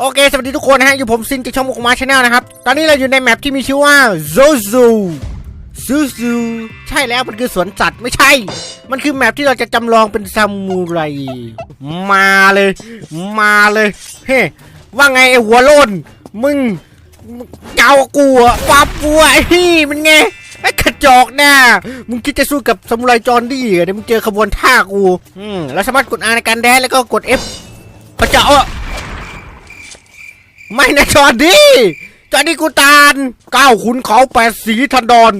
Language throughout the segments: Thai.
โอเค สวัสดีทุกคนนะฮะ อยู่ผมซินจากช่องมุกมาชาแนลนะครับ ตอนนี้เราอยู่ในแมปที่มีชื่อว่า Zozo ซูซูใช่แล้วมันคือสวนสัตว์ไม่ใช่ มันคือแมปที่เราจะจำลองเป็นซามูไร มาเลย มาเลย เฮ้ว่าไงไอ้หัวโลนมึงเจ้ากูอะปาปัวไอ้นี่มันไงไอ้กระจอกหน้ามึงคิดจะสู้กับซามูไรจอนดี้เหรอเดี๋ยวมึงเจอขบวนท่ากู อืมแล้วสามารถกด R ในการแดนแล้วก็กด F พระจอะ ไม่นะจอร์ดี้จอร์ดี้กูตาลเก้าขุนเขาแปดสีทันดอน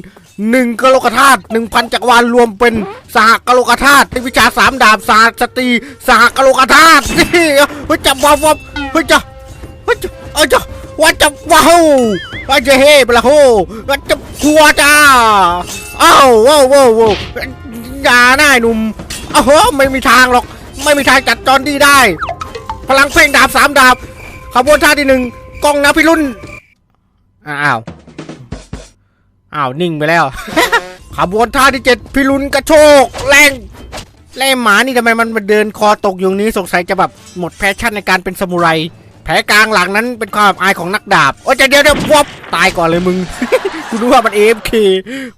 หนึ่งกะโลกธาตุหนึ่งพันจักรวาลรวมเป็นสหกะโลกธาตุในวิชาสามดาบศาสสตรีสหกะโลกธาตุนี่เฮ้ยจับวับวับเฮ้ยจะเฮ้ยจะเอ้ยจะว่าจะว้าวว่าจะเฮ้ไปละโหว่าจะกลัวจ้าอ้าวว้าวว้าวว้าวอย่าหน้าหนุ่มอ้าวไม่มีทางหรอก ไม่มีทางจัดจอร์ดี้ได้ พลังเพ่งดาบสามดาบ ขบวนท่าที่หนึ่งกล้องนะพี่รุ่นอ้าวอ้าวนิ่งไปแล้ว ขบวนท่าที่เจ็ดพี่รุนกระโชกแรงแรงหมานี่ทำไมมันมาเดินคอตกอยู่นี้สงสัยจะแบบหมดแพชชั่นในการเป็นซามูไรแผลกลางหลังนั้นเป็นความอายของนักดาบโอ้ยเดียวเดียววบตายก่อนเลยมึงกูรู้ว่ามันเอฟเค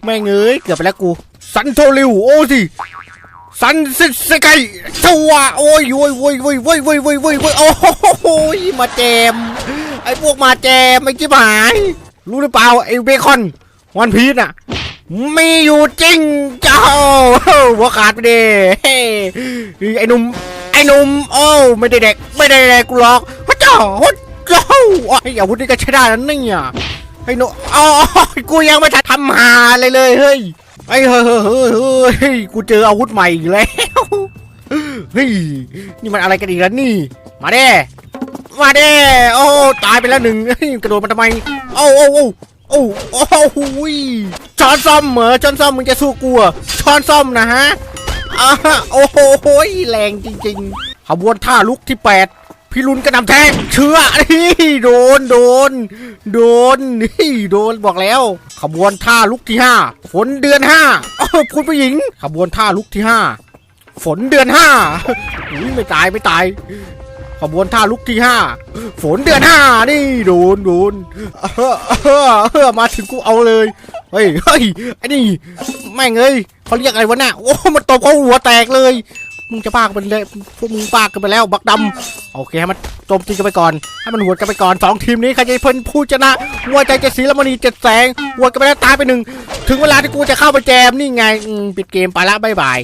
แม่งเอ้ยเกือบไปแล้วกู สันโทริวโอ้สิ สันสิสไกชัวโอ้ยโอ้ยโอ้ยโอ้ยโอ้ยโอ้ยโอ้ยโอ้ยโอ้ยโอ้โหมาแจม ไอ้พวกมาแจมไอ้จิบหาย รู้หรือเปล่าไอ้เบคอนวันพีชอะมีอยู่จริงเจ้าหัวขาดไปดิเฮ้ไอ้หนุ่มไอ้หนุ่มโอ้ไม่ได้เด็กไม่ได้เด็กกูหรอกพระเจ้าพระเจ้าไอ้อาวุธนี่ก็ใช้ได้แล้วเนี่ยไอ้หนุ่มอ๋อกูยังไม่ทันทำหาเลยเลยเฮ้ย ไอ้เฮ้ยเฮ้ยเฮ้ยเฮ้กูเจออาวุธใหม่อีกแล้วเฮ้ยนี่มันอะไรกันอีกแล้วนี่ มาเด้มาเด้โอ้ตายไปแล้วหนึ่งกระโดดมาทำไมโอ้โอ้โอ้โอ้โอ้โหยช้อนซ่อมเหรอช้อนซ่อมมึงจะสู้กูช้อนซ่อมนะฮะอ่าโอ้โหแรงจริงๆขบวนท่าลุกที่แปด พี่ลุนกระนำแทงเชื่อนี่โดนโดน โดนนี่โดนบอกแล้ว ขบวนท่าลุกที่ห้าฝนเดือนห้าคุณผู้หญิง ขบวนท่าลุกที่ห้าฝนเดือนห้าไม่ตายไม่ตาย ขบวนท่าลุกที่ห้าฝนเดือนห้านี่โดนโดนเออเออเอมาถึงกูเอาเลยเฮ้ยเฮ้ยไอ้นี่แม่งเอ้ยเขาเรียกอะไรวะน่ะโอ้มันตบเขาหัวแตกเลยมึงจะปากกันเลยพวกมึงปากกันไปแล้ว บักดำ โอเคให้มันโจมตีกันไปก่อน ให้มันหวดกันไปก่อนสองทีมนี้ใครจะเพิ่นผู้ชนะหัวใจเจะสีละมณีเจ็ดแสงหวดกันไปแล้วตายไปหนึ่งถึงเวลาที่กูจะเข้าไปแจมนี่ไงปิดเกมไปละบายบาย